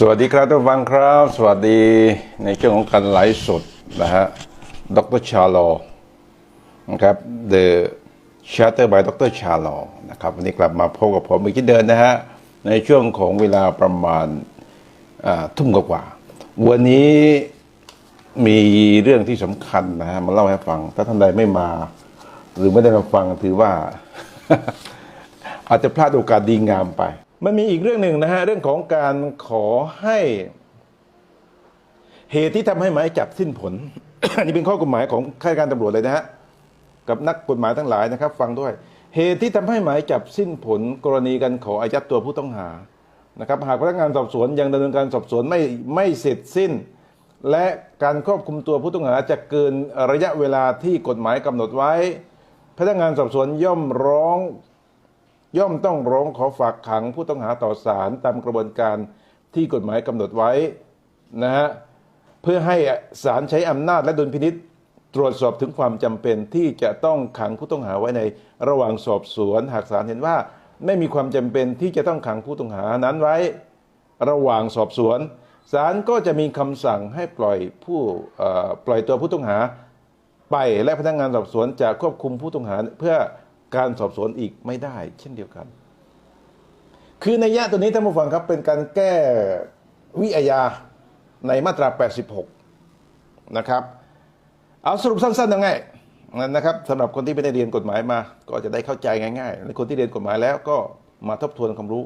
สวัสดีครับทุกฟังครับ สวัสดีในช่วงของการไลฟ์สดนะฮะดรชาโลนะครับ The Chatter by ดรชาโลนะครับวันนี้กลับมาพบกับผมอีกที่เดินนะฮะในช่วงของเวลาประมาณทุ่มกว่า วันนี้มีเรื่องที่สำคัญนะฮะมาเล่าให้ฟัง ถ้าท่านใดไม่มา หรือไม่ได้มาฟังถือว่า อาจจะพลาดโอกาสดีงามไป มันมีอีกเรื่องหนึ่งนะฮะเรื่องของการขอให้เหตุที่ทำให้หมายจับสิ้นผล อันนี้เป็นข้อกฎหมายของข้าราชการตำรวจเลยนะฮะกับนักกฎหมายทั้งหลายนะครับ ฟังด้วย เหตุที่ทำให้หมายจับสิ้นผล กรณีการขออายัดตัวผู้ต้องหานะครับหากพนักงานสอบสวนยังดำเนินการสอบสวนไม่ไม่เสร็จสิ้น และการควบคุมตัวผู้ต้องหาจะเกินระยะเวลาที่กฎหมายกำหนดไว้ พนักงานสอบสวนย่อมร้อง ย่อมต้องร้องขอฝากขังผู้ต้องหาต่อศาลตามกระบวนการที่กฎหมายกำหนดไว้นะฮะเพื่อให้ศาลใช้อำนาจและดุลพินิษตรวจสอบถึงความจำเป็นที่จะต้องขังผู้ต้องหาไว้ในระหว่างสอบสวน หากศาลเห็นว่าไม่มีความจำเป็นที่จะต้องขังผู้ต้องหานั้นไว้ ระหว่างสอบสวนศาลก็จะมีคำสั่งให้ปล่อยผู้ปล่อยตัวผู้ต้องหาไปและพนักงานสอบสวนจะควบคุมผู้ต้องหาเพื่อ การสอบสวนอีกไม่ได้ เช่นเดียวกัน คือในยะตัวนี้ท่านผู้ฟังครับเป็นการแก้วิอาญาในมาตรา 86 นะครับ เอาสรุปสั้นๆยังไงนะครับสำหรับคนที่ไม่ได้เรียนกฎหมายมา ก็จะได้เข้าใจง่ายๆและคนที่เรียนกฎหมายแล้วก็มาทบทวนความรู้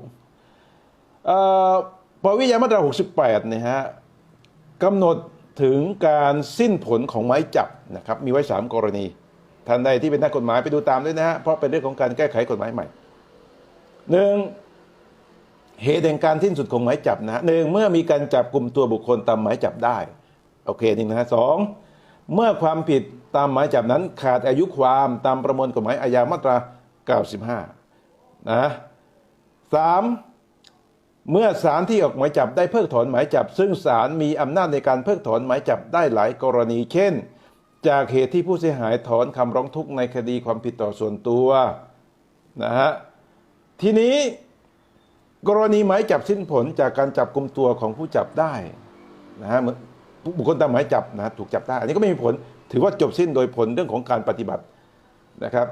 เอ่อปวิยามาตรา 68เนี่ยฮะกำหนดถึงการสิ้นผลของหมายจับนะครับ มีไว้ 3 กรณี ท่านใดที่เป็นนักกฎหมายไปดูตามด้วยนะฮะเพราะเป็นเรื่องของการแก้ไขกฎหมายใหม่หนึ่งเหตุแห่งการสิ้นสุดของหมายจับนะหนึ่งเมื่อมีการจับกลุ่มตัวบุคคลตามหมายจับได้โอเคนี่นะฮะสองเมื่อความผิดตามหมายจับนั้นขาดอายุความตามประมวลกฎหมายอาญามาตรา 95 นะสามเมื่อศาลที่ออกหมายจับได้เพิกถอนหมายจับ ซึ่งศาลมีอำนาจในการเพิกถอนหมายจับได้หลายกรณี เช่น จากเหตุที่ผู้เสียหายถอนคำร้องทุกข์ในคดีความผิดต่อส่วนตัวนะฮะทีนี้กรณีหมายจับสิ้นผลจากการจับกลุ่มตัวของผู้จับได้นะฮะบุคคลตามหมายจับนะถูกจับได้ อันนี้ก็ไม่มีผลถือว่าจบสิ้นโดยผลเรื่องของการปฏิบัตินะครับ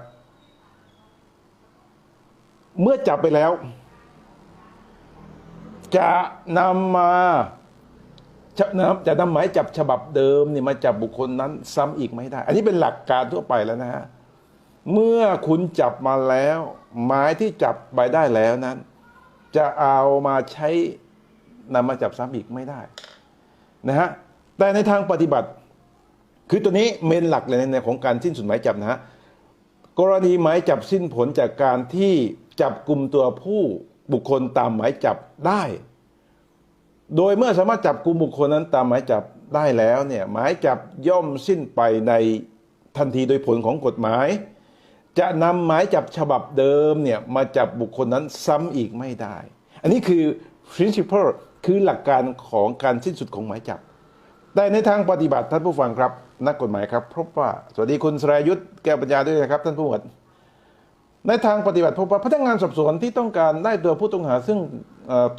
เมื่อจับไปแล้ว จะนำมา จะนำจะนำหมายจับฉบับเดิมเนี่ยมาจับบุคคลนั้นซ้ำอีกไม่ได้ อันนี้เป็นหลักการทั่วไปแล้วนะฮะเมื่อคุณจับมาแล้ว หมายที่จับไปได้แล้วนั้น จะเอามาใช้นำมาจับซ้ำอีกไม่ได้นะฮะแต่ในทางปฏิบัติ คือตัวนี้เมนหลักเลยในของการสิ้นสุดหมายจับนะฮะกรณีหมายจับสิ้นผลจากการที่จับกลุ่มตัวผู้บุคคลตามหมายจับได้ โดยเมื่อสามารถจับกลุ่มบุคคลนั้นตามหมายจับได้แล้วเนี่ยหมายจับย่อมสิ้นไปในทันทีโดยผลของกฎหมาย จะนำหมายจับฉบับเดิมเนี่ยมาจับบุคคลนั้นซ้ำอีกไม่ได้ อันนี้คือ principle คือหลักการของการสิ้นสุดของหมายจับ แต่ในทางปฏิบัติท่านผู้ฟังครับ นักกฎหมายครับพบว่า สวัสดีคุณสรายุทธแก้วปัญญาด้วยนะครับท่านผู้หมวด ในทางปฏิบัติพบว่าพนักงานสอบสวนที่ต้องการได้ตัวผู้ต้องหาซึ่ง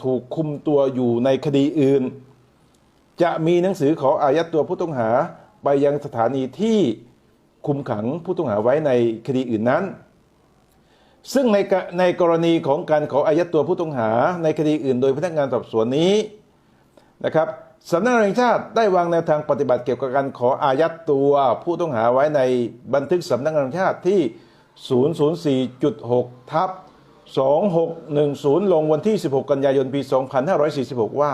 ถูกคุมตัวอยู่ในคดีอื่น จะมีหนังสือขออายัดตัวผู้ต้องหาไปยังสถานีที่คุมขังผู้ต้องหาไว้ในคดีอื่นนั้น ซึ่งในในกรณีของการขออายัดตัวผู้ต้องหาในคดีอื่น โดยพนักงานสอบสวนนี้นะครับสำนักงานแห่งชาติได้วางแนวทางปฏิบัติเกี่ยวกับการขออายัดตัวผู้ต้องหาไว้ในบันทึกสำนักงานแห่งชาติที่ 004.6 ทับ 2610 ลงวันที่ 16 กันยายน ปี 2546 ว่า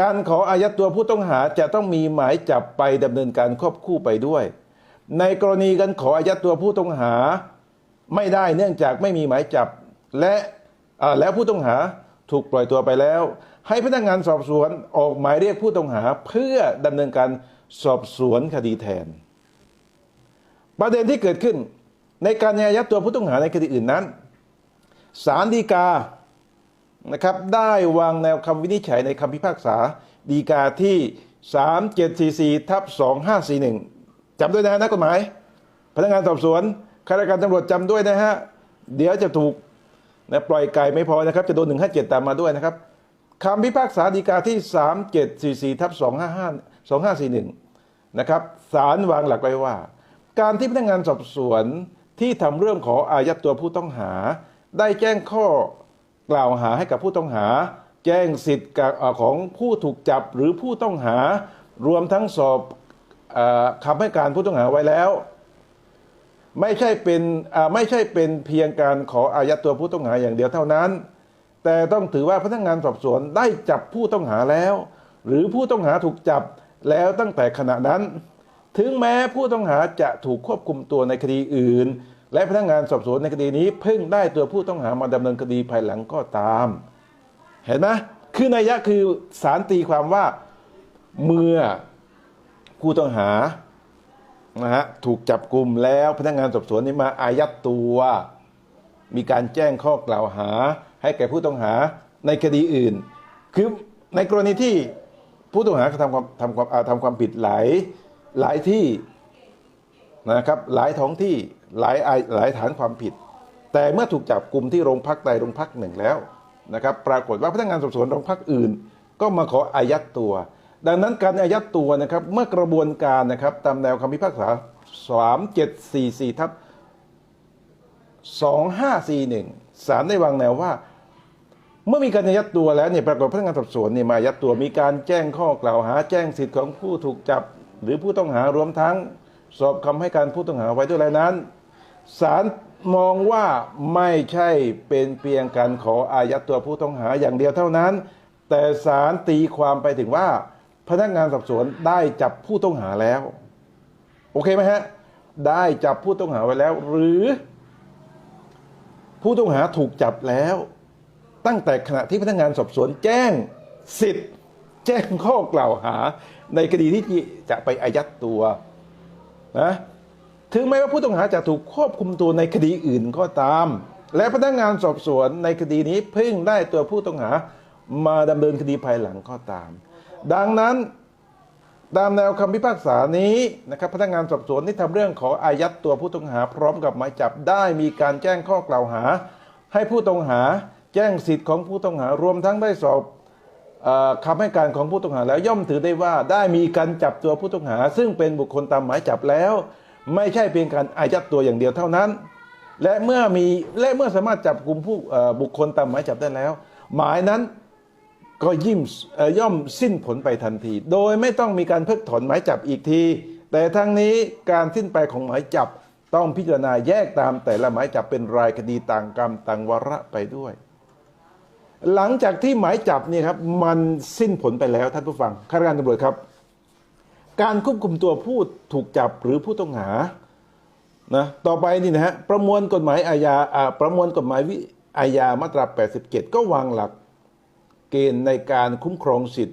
การขออายัดตัวผู้ต้องหาจะต้องมีหมายจับไปดำเนินการควบคู่ไปด้วย ในกรณีการขออายัดตัวผู้ต้องหาไม่ได้เนื่องจากไม่มีหมายจับและแล้วผู้ต้องหาถูกปล่อยตัวไปแล้ว ให้พนักงานสอบสวนออกหมายเรียกผู้ต้องหาเพื่อดำเนินการสอบสวนคดีแทน ประเด็นที่เกิดขึ้น ในการอายัดตัวผู้ต้องหาในคดีอื่นนั้นศาลฎีกานะครับได้วางแนวคำวินิจฉัยในคำพิพากษาฎีกาที่ 3744ทับ2541จำด้วยนะฮะนักกฎหมาย พนักงานสอบสวนข้าราชการตำรวจจำด้วยนะฮะ เดี๋ยวจะถูกนะปล่อยไก่ไม่พอนะครับ จะโดน 157 ตามมาด้วยนะครับคำพิพากษาฎีกาที่ 3744ทับ255 2541นะครับศาลวางหลักไว้ว่า การที่พนักงานสอบสวน ที่ทำเรื่องขออายัดตัวผู้ต้องหา ได้แจ้งข้อกล่าวหาให้กับผู้ต้องหา แจ้งสิทธิ์ของผู้ถูกจับหรือผู้ต้องหา รวมทั้งสอบอคำให้การผู้ต้องหาไว้แล้ว ไม่ใช่เป็นไม่ใช่เป็นเพียงการขออายัดตัวผู้ต้องหาอย่างเดียวเท่านั้น แต่ต้องถือว่าพนักงานสอบสวนได้จับผู้ต้องหาแล้ว หรือผู้ต้องหาถูกจับแล้วตั้งแต่ขณะนั้น ถึงแม้ผู้ต้องหาจะถูกควบคุมตัวในคดีอื่น และพนักงานสอบสวนในคดีนี้เพิ่งได้ตัวผู้ต้องหามาดำเนินคดีภายหลังก็ตาม เห็นไหมคือนัยยะคือสารตีความว่าเมื่อผู้ต้องหานะฮะถูกจับกลุ่มแล้วพนักงานสอบสวนนี่มาอายัดตัว มีการแจ้งข้อกล่าวหา ให้แก่ผู้ต้องหาในคดีอื่น คือในกรณีที่ผู้ต้องหากระทำความทำความอาทำความผิดหลาย หลายที่นะครับหลายท้องที่หลายหลายฐานความผิด แต่เมื่อถูกจับกลุ่มที่โรงพักใดโรงพักหนึ่งแล้วนะครับ ปรากฏว่าพนักงานสอบสวนโรงพักอื่น ก็มาขออายัดตัว ดังนั้นการอายัดตัวนะครับเมื่อกระบวนการนะครับตามแนวคำพิพากษา 3744ทับ2541ศาลได้วางแนวว่าเมื่อมีการอายัดตัวแล้วเนี่ยปรากฏพนักงานสอบสวนเนี่ยมาอายัดตัวมีการแจ้งข้อกล่าวหาแจ้งสิทธิ์ของผู้ถูกจับ หรือผู้ต้องหารวมทั้งสอบคำให้การผู้ต้องหาไว้ด้วยแล้วนั้นศาลมองว่าไม่ใช่เป็นเพียงการขออายัดตัวผู้ต้องหาอย่างเดียวเท่านั้น แต่ศาลตีความไปถึงว่า พนักงานสอบสวนได้จับผู้ต้องหาแล้ว โอเคไหมฮะ ได้จับผู้ต้องหาไว้แล้ว หรือ ผู้ต้องหาถูกจับแล้ว ตั้งแต่ขณะที่พนักงานสอบสวนแจ้งสิทธิ์ จ้งข้อกล่าวหาในคดีที่จะไปอายัดตัวนะถึงแม้ว่าผู้ต้องหาจะถูกควบคุมตัวในคดีอื่นก็ตาม และพนักงานสอบสวนในคดีนี้เพิ่งได้ตัวผู้ต้องหามาดำเนินคดีภายหลังก็ตาม ดังนั้นตามแนวคำพิพากษานี้นะครับพนักงานสอบสวนที่ทำเรื่องขออายัดตัวผู้ต้องหาพร้อมกับหมายจับได้มีการแจ้งข้อกล่าวหา ให้ผู้ต้องหาแจ้งสิทธิ์ของผู้ต้องหารวมทั้งได้สอบ คำให้การของผู้ต้องหาแล้วย่อมถือได้ว่าได้มีการจับตัวผู้ต้องหา ซึ่งเป็นบุคคลตามหมายจับแล้ว ไม่ใช่เพียงการอายัดตัวอย่างเดียวเท่านั้น และเมื่อมีและเมื่อสามารถจับกลุ่มผู้บุคคลตามหมายจับได้แล้ว หมายนั้นก็ยิ่มเอ่อย่อมสิ้นผลไปทันที โดยไม่ต้องมีการเพิกถอนหมายจับอีกที แต่ทั้งนี้การสิ้นไปของหมายจับต้องพิจารณาแยกตามแต่ละหมายจับเป็นรายคดีต่างกรรมต่างวาระไปด้วย หลังจากที่หมายจับเนี่ยครับมันสิ้นผลไปแล้วท่านผู้ฟังข้าราชการตำรวจครับ การควบคุมตัวผู้ถูกจับหรือผู้ต้องหานะต่อไปนี่นะฮะประมวลกฎหมายอาญาประมวลกฎหมายวิอาญามาตรา 87 ก็วางหลักเกณฑ์ในการคุ้มครองสิท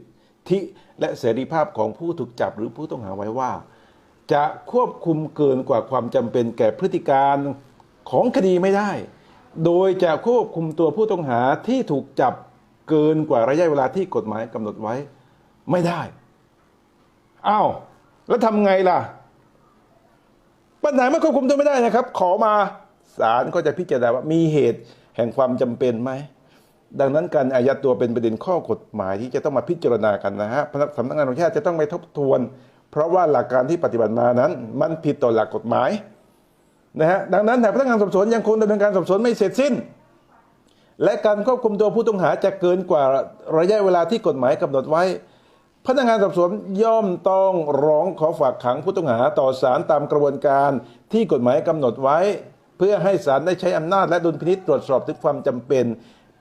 ธิและเสรีภาพของผู้ถูกจับหรือผู้ต้องหาไว้ว่า จะควบคุมเกินกว่าความจำเป็นแก่พฤติการของคดีไม่ได้ โดยจะควบคุมตัวผู้ต้องหาที่ถูกจับเกินกว่าระยะเวลาที่กฎหมายกำหนดไว้ไม่ได้อ้าวแล้วทำไงล่ะ ปัญหาไม่ควบคุมตัวไม่ได้นะครับ ขอมาศาลก็จะพิจารณาว่ามีเหตุแห่งความจำเป็นไหมดังนั้นการอายัดตัวเป็นประเด็นข้อกฎหมายที่จะต้องมาพิจารณากันนะฮะสำนักงานตำรวจแห่งชาติจะต้องไปทบทวน เพราะว่าหลักการที่ปฏิบัติมานั้น มันผิดต่อหลักกฎหมาย นะฮะดังนั้นแต่พนักงานสอบสวนยังคงดำเนินการสอบสวนไม่เสร็จสิ้น และการควบคุมตัวผู้ต้องหาจะเกินกว่าระยะเวลาที่กฎหมายกำหนดไว้ พนักงานสอบสวนย่อมต้องร้องขอฝากขังผู้ต้องหาต่อศาลตามกระบวนการที่กฎหมายกำหนดไว้ เพื่อให้ศาลได้ใช้อำนาจและดุลพินิจตรวจสอบถึงความจำเป็น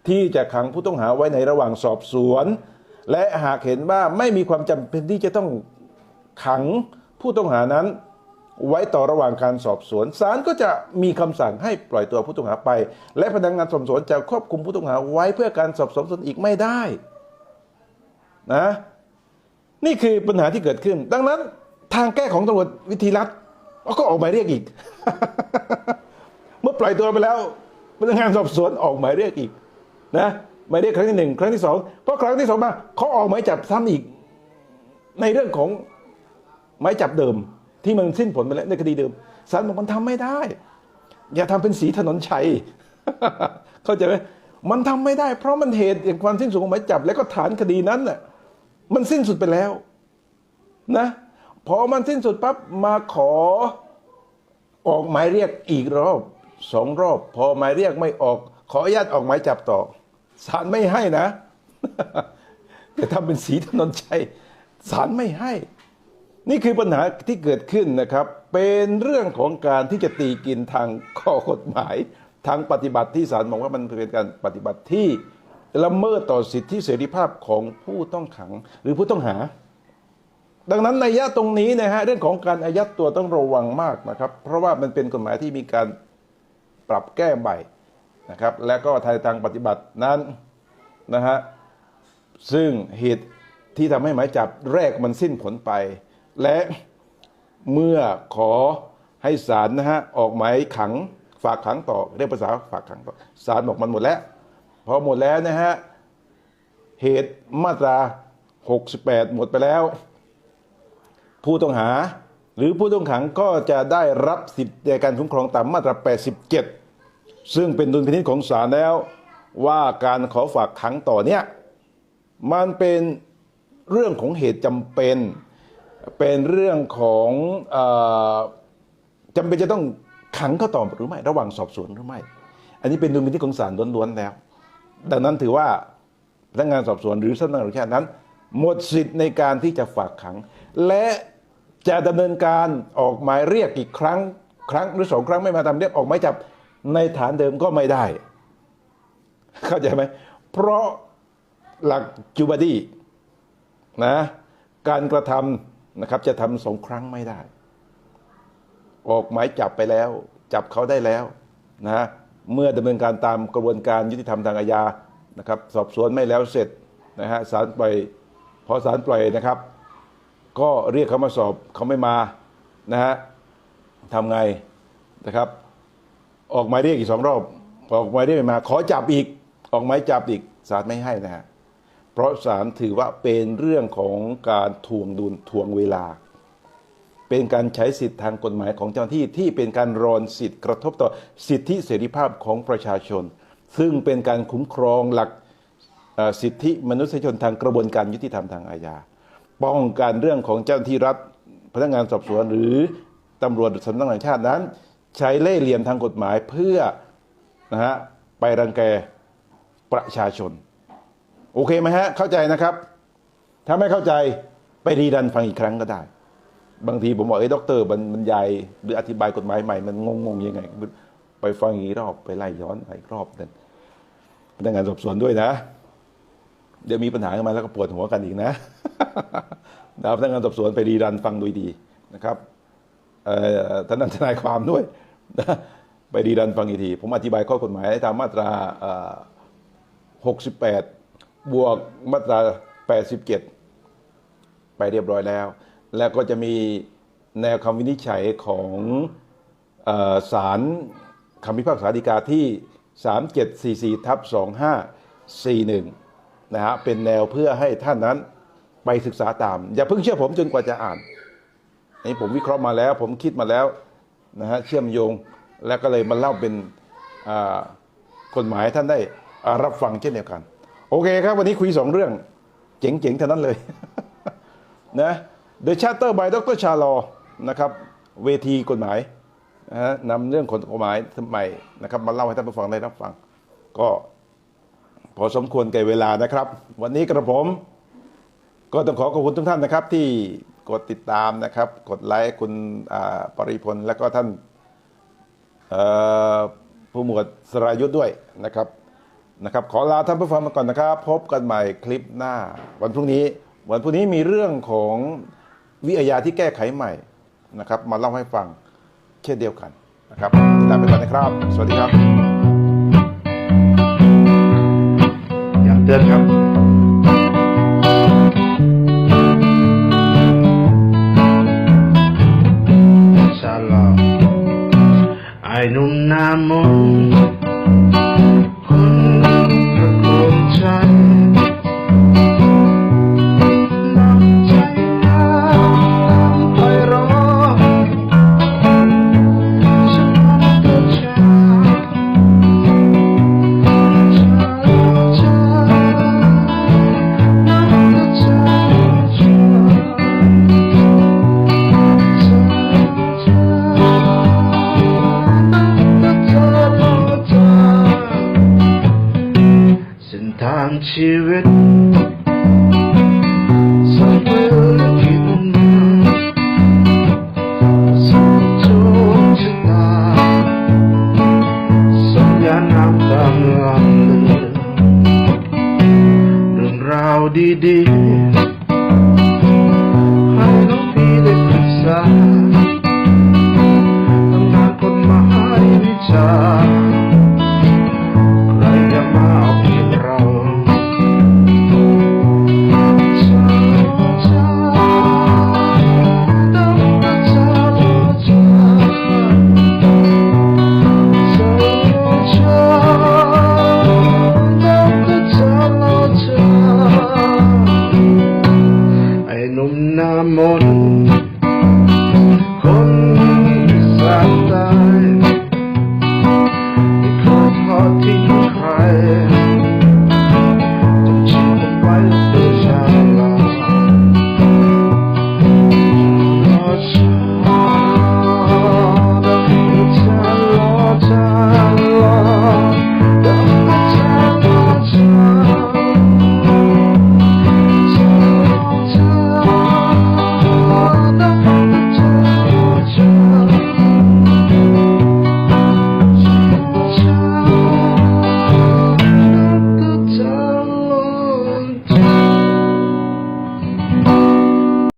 ที่จะขังผู้ต้องหาไว้ในระหว่างสอบสวน และหากเห็นว่าไม่มีความจำเป็นที่จะต้องขังผู้ต้องหานั้น ไว้ต่อระหว่างการสอบสวนศาลก็จะมีคำสั่งให้ปล่อยตัวผู้ต้องหาไป และพนักงานสอบสวนจะควบคุมผู้ต้องหาไว้เพื่อการสอบสวนอีกไม่ได้นะนี่คือปัญหาที่เกิดขึ้น ดังนั้นทางแก้ของตำรวจวิธีรัฐก็ออกหมายเรียกอีก เมื่อปล่อยตัวไปแล้วพนักงานสอบสวนออกหมายเรียกอีกนะหมายเรียกครั้งที่หนึ่งครั้งที่สองเพราะครั้งที่สองมาเขาออกหมายจับซ้ำอีก ในเรื่องของหมายจับเดิม ที่มันสิ้นผลไปแล้วในคดีเดิมศาลบอกมันทำไม่ได้ อย่าทำเป็นสีถนนชัยเข้าใจไหมมันทำไม่ได้ เพราะมันเหตุแห่างความสิ้นสุดของหมายจับ และก็ฐานคดีนั้นน่ะมันสิ้นสุดไปแล้วนะพอมันสิ้นสุดปั๊บมาขอออกหมายเรียกอีกรอบสองรอบ พอหมายเรียกไม่ออก ขออนุญาตออกหมายจับต่อศาลไม่ให้นะแต่ทำเป็นสีถนนชัยศาลไม่ให้ นี่คือปัญหาที่เกิดขึ้นนะครับ เป็นเรื่องของการที่จะตีกินทางข้อกฎหมาย ทางปฏิบัติที่ศาลมองว่ามันเป็นการปฏิบัติที่ละเมิดต่อสิทธิเสรีภาพของผู้ต้องขังหรือผู้ต้องหา ดังนั้นในยะตรงนี้นะฮะเรื่องของการอายัดตัวต้องระวังมากนะครับ เพราะว่ามันเป็นกฎหมายที่มีการปรับแก้ใหม่นะครับ และก็ทางทางปฏิบัตินั้นนะฮะซึ่งเหตุที่ทำให้หมายจับแรกมันสิ้นผลไป และเมื่อขอให้ศาลนะฮะออกหมายขังฝากขังต่อ เรียกภาษาฝากขังต่อศาลบอกมันหมดแล้วพอหมดแล้วนะฮะเหตุมาตรา 68 หมดไปแล้ว ผู้ต้องหา หรือผู้ต้องขังก็จะได้รับสิทธิในการคุ้มครองตามมาตรา 87 ซึ่งเป็นดุลพินิจของศาลแล้ว ว่าการขอฝากขังต่อเนี่ยมันเป็นเรื่องของเหตุจำเป็น เป็นเรื่องของเออจำเป็นจะต้องขังเขาต่อหรือไม่ระหว่างสอบสวนหรือไม่ อันนี้เป็นดุลพินิจของศาลล้วนๆแล้ว ดังนั้นถือว่าพนักงานสอบสวนหรือสำนักงานตำรวจแห่งชาตินั้น หมดสิทธิ์ในการที่จะฝากขัง และจะดำเนินการออกหมายเรียกอีกครั้งครั้งหรือสองครั้งไม่มาทำเรียกออกหมายจับในฐานเดิมก็ไม่ได้ เข้าใจไหมเพราะหลักจูบาดีนะการกระทำ นะครับ จะทำสองครั้งไม่ได้ ออกหมายจับไปแล้ว จับเขาได้แล้วนะเมื่อดำเนินการตามกระบวนการยุติธรรมทางอาญานะครับ สอบสวนไม่แล้วเสร็จนะฮะศาลปล่อยพอศาลปล่อยนะครับ ก็เรียกเขามาสอบเขาไม่มานะฮะทำไงนะครับ ออกหมายเรียกอีกสองรอบ ออกหมายเรียกไม่มา ขอจับอีก ออกหมายจับอีกศาลไม่ให้นะฮะ เพราะศาลถือว่าเป็นเรื่องของการทวงดุลทวงเวลา เป็นการใช้สิทธิทางกฎหมายของเจ้าหน้าที่ที่เป็นการรอนสิทธิ์กระทบต่อสิทธิเสรีภาพของประชาชน ซึ่งเป็นการคุ้มครองหลักสิทธิมนุษยชนทางกระบวนการยุติธรรมทางอาญาป้องกันเรื่องของเจ้าหน้าที่รัฐพนักงานสอบสวนหรือตำรวจสำนักงานชาตินั้น ใช้เล่ห์เหลี่ยมทางกฎหมายเพื่อนะฮะไปรังแกประชาชน โอเคไหมฮะ เข้าใจนะครับ ถ้าไม่เข้าใจไปรีดันฟังอีกครั้งก็ได้ บางทีผมบอกเอ้ด็อกเตอร์บรรบรรยายหรืออธิบายกฎหมายใหม่มันงงๆยังไง ไปฟังอีกรอบไปไล่ย้อนไปอีกรอบหนึงพนักงานสอบสวนด้วยนะ เดี๋ยวมีปัญหาขึ้นมาแล้วก็ปวดหัวกันอีกนะดาวพนักงานสอบสวนไปรีรันฟังดูดีนะครับท่านทนายความด้วยนะไปรีรันฟังอีกที ผมอธิบายข้อกฎหมายตามมาตรา 68 บวกมาตรา 87 ไปเรียบร้อยแล้ว แล้วก็จะมีแนวคำวินิจฉัยของศาลคำพิพากษาฎีกาที่ 3744ทับ2541 นะฮะ เป็นแนวเพื่อให้ท่านนั้นไปศึกษาตาม อย่าเพิ่งเชื่อผมจนกว่าจะอ่านนี้ผมวิเคราะห์มาแล้ว ผมคิดมาแล้วนะฮะเชื่อมโยงแล้วก็เลยมาเล่าเป็นกฎหมายท่านได้รับฟังเช่นเดียวกัน โอเคครับ วันนี้คุยสองเรื่อง เจ๋งๆเท่านั้นเลยนะ The Charter by Dr. ชาลอนะครับ เวทีกฎหมายนะฮะนำเรื่องกฎหมายใหม่นะครับมาเล่าให้ท่านผู้ฟังได้รับฟัง ก็พอสมควรแก่เวลานะครับ วันนี้กระผม ก็ต้องขอขอบคุณทุกท่านนะครับ ที่กดติดตามนะครับ กดไลค์คุณปริพลและก็ท่านผู้หมวดสรายุทธ์ด้วยนะครับ นะครับขอลาท่านผู้ฟังมาก่อนนะครับ พบกันใหม่คลิปหน้า วันพรุ่งนี้ วันพรุ่งนี้มีเรื่องของวิทยาที่แก้ไขใหม่นะครับ มาเล่าให้ฟังเช่นเดียวกันนะครับติดตาไปก่อนนะครับ สวัสดีครับย้ำเตือนครับชาลอไอ้นุ่มน้ามน to it.